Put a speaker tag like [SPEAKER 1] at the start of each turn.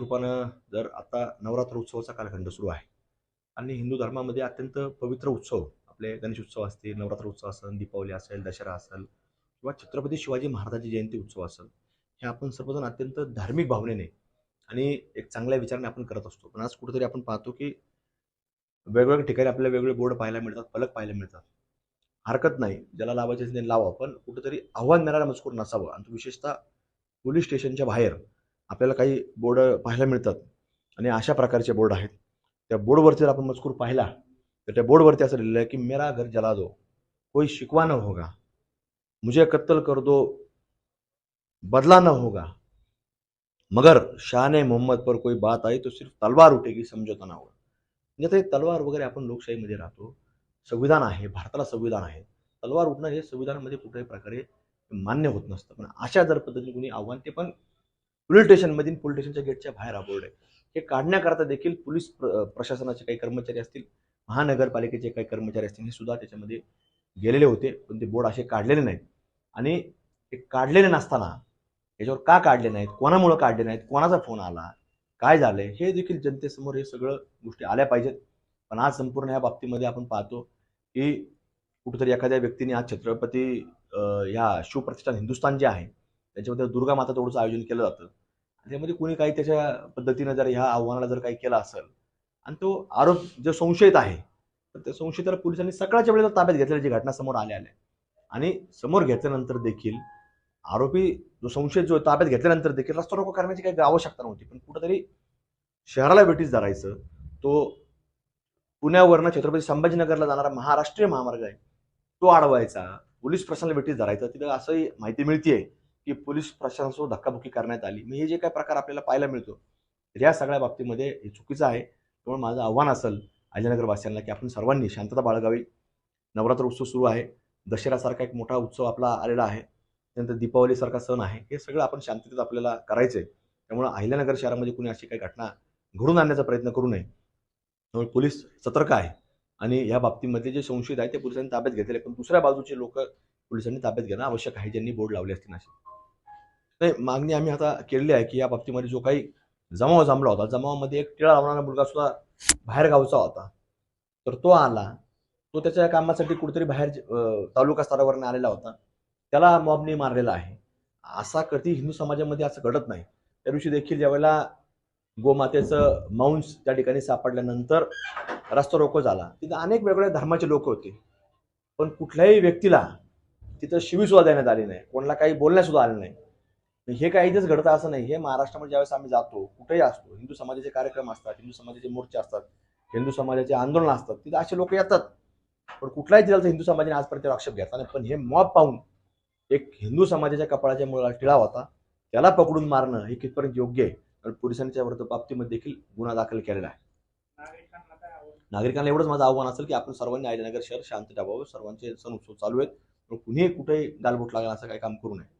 [SPEAKER 1] रुपानं जर आता नवरात्र उत्सवाचा कालखंड सुरू आहे आणि हिंदू धर्मामध्ये अत्यंत पवित्र उत्सव आपले गणेश उत्सव असतील नवरात्र उत्सव असेल दीपावली असेल दसरा असेल किंवा छत्रपती शिवाजी महाराजांची जयंती उत्सव असेल हे आपण सर्वजण अत्यंत धार्मिक भावनेने आणि एक चांगल्या विचाराने आपण करत असतो. पण आज कुठेतरी आपण पाहतो की वेगवेगळ्या ठिकाणी आपल्याला वेगवेगळे बोर्ड पाहायला मिळतात फलक पाहायला मिळतात. हरकत नाही ज्याला लावायचे असेल लावा पण कुठेतरी आव्हान देणारा मजकूर नसावं. आणि तो विशेषतः पोलीस स्टेशनच्या बाहेर आपल्याला काही बोर्ड पाहायला मिळतात. आणि अशा प्रकारचे बोर्ड आहेत. त्या बोर्डवरती जर आपण मजकूर पाहिला तर त्या बोर्डवरती असं लिहिलं आहे की मेरा घर जला दो. कोई शिकवा न होगा. मुझे कत्तल कर दो. बदला न होगा. मगर शान मोहम्मद पर कोई बात आई तो सिर्फ तलवार उठेगी समझौता ना होगा. म्हणजे ते तलवार वगैरे आपण लोकशाहीमध्ये राहतो. संविधान आहे भारताला संविधान आहे. तलवार उठणं हे संविधानामध्ये कुठल्याही प्रकारे मान्य होत नसतं. पण अशा जर पद्धतीने कुणी आव्हान ते पण पोलीस स्टेशनमधील पोलीस स्टेशनच्या गेटच्या बाहेर हा बोर्ड आहे हे काढण्याकरता देखील पोलीस प्र- प्रशासनाचे काही कर्मचारी असतील महानगरपालिकेचे काही कर्मचारी असतील हे सुद्धा त्याच्यामध्ये गेलेले होते पण ते बोर्ड असे काढलेले नाहीत. आणि ते काढलेले नसताना याच्यावर का काढले नाहीत कोणामुळं काढले नाहीत कोणाचा फोन आला काय झालंय हे देखील जनतेसमोर हे सगळं गोष्टी आल्या पाहिजेत. पण आज संपूर्ण या बाबतीमध्ये आपण पाहतो की कुठेतरी एखाद्या व्यक्तीने आज छत्रपती ह्या या शिवप्रतिष्ठान हिंदुस्थान जे आहे त्याच्यामध्ये दुर्गा माता तेवढंच आयोजन केलं जातं. त्यामध्ये कोणी काही त्याच्या पद्धतीनं जर ह्या आव्हानाला जर काही केलं असेल आणि तो आरोप जो संशयित आहे तर त्या संशयिताला पोलिसांनी सकाळच्या वेळेला ताब्यात घेतल्याची घटना समोर आल्या आल्या. आणि समोर घेतल्यानंतर देखील आरोपी जो संशयित जो ताब्यात घेतल्यानंतर देखील रस्ता रोको करण्याची काही आवश्यकता नव्हती. पण कुठंतरी शहराला वेटीस धरायचं तो पुण्यावरनं छत्रपती संभाजीनगरला जाणारा महाराष्ट्रीय महामार्ग आहे तो अडवायचा पोलीस प्रशासनाला वेटीस धरायचा तिथं असंही माहिती मिळतीये. की पोलीस प्रशासनासोबत धक्काबुक्की करण्यात आली. मग हे जे काही प्रकार आपल्याला पाहायला मिळतो या सगळ्या बाबतीमध्ये हे चुकीचं आहे. त्यामुळे माझं आव्हान असेल अजयनगरवासियांना की आपण सर्वांनी शांतता बाळगावी. नवरात्र उत्सव सुरू आहे. दसऱ्यासारखा एक मोठा उत्सव आपला आलेला आहे. त्यानंतर दीपावलीसारखा सण आहे. हे सगळं आपण शांततेत आपल्याला करायचं आहे त्यामुळे अहिल्यानगर शहरामध्ये कुणी अशी काही घटना घडून आणण्याचा प्रयत्न करू नये. त्यामुळे पोलीस सतर्क आहे. आणि या बाबतीमध्ये जे संशयित आहे ते पोलिसांनी ताब्यात घेतलेले पण दुसऱ्या बाजूचे लोक पोलिसांनी ताब्यात घेणं आवश्यक आहे. ज्यांनी बोर्ड लावले असतील असे. नाही मागणी आम्ही आता केलेली आहे की या बाबतीमध्ये जो काही जमाव जमला होता जमावामध्ये एक टिळा लावणारा मुलगा सुद्धा बाहेर गावचा होता. तर तो आला. तो त्याच्या कामासाठी कुठेतरी बाहेर तालुका स्तरावरनं आलेला होता. त्याला मॉबने मारलेला आहे. असा कधी हिंदू समाजामध्ये असं घडत नाही. त्या दिवशी देखील ज्यावेळेला गोमातेचं मांस त्या ठिकाणी सापडल्यानंतर रस्ता रोको झाला. तिथं अनेक वेगवेगळ्या धर्माचे लोक होते. पण कुठल्याही व्यक्तीला तिथं शिवीसुद्धा देण्यात आली नाही. कोणाला काही बोलण्यास सुद्धा आलं नाही. हे काही इथेच घडतं असं नाही. हे महाराष्ट्रामध्ये ज्यावेळेस आम्ही जातो कुठेही असतो हिंदू समाजाचे कार्यक्रम असतात हिंदू समाजाचे मोर्चे असतात हिंदू समाजाचे आंदोलन असतात तिथे असे लोक येतात. पण कुठल्याही जिल्ह्याचा हिंदू समाजाने आजपर्यंत आक्षेप घेतला नाही. पण हे मॉब पाहून एक हिंदू समाजाच्या कपाळाच्या मुळाला टिळा होता. त्याला पकडून मारणं हे कितपर्यंत योग्य आहे? कारण पोलिसांच्या विरुद्ध बाबतीमध्ये देखील गुन्हा दाखल केलेला आहे. नागरिकांना एवढंच माझं आव्हान असेल की आपण सर्वांनी आयनगर शहर शांत ठेवावं. सर्वांचे सण उत्सव चालू आहेत. पण कुणीही कुठेही गालबोट लागला असं काही काम करू नये.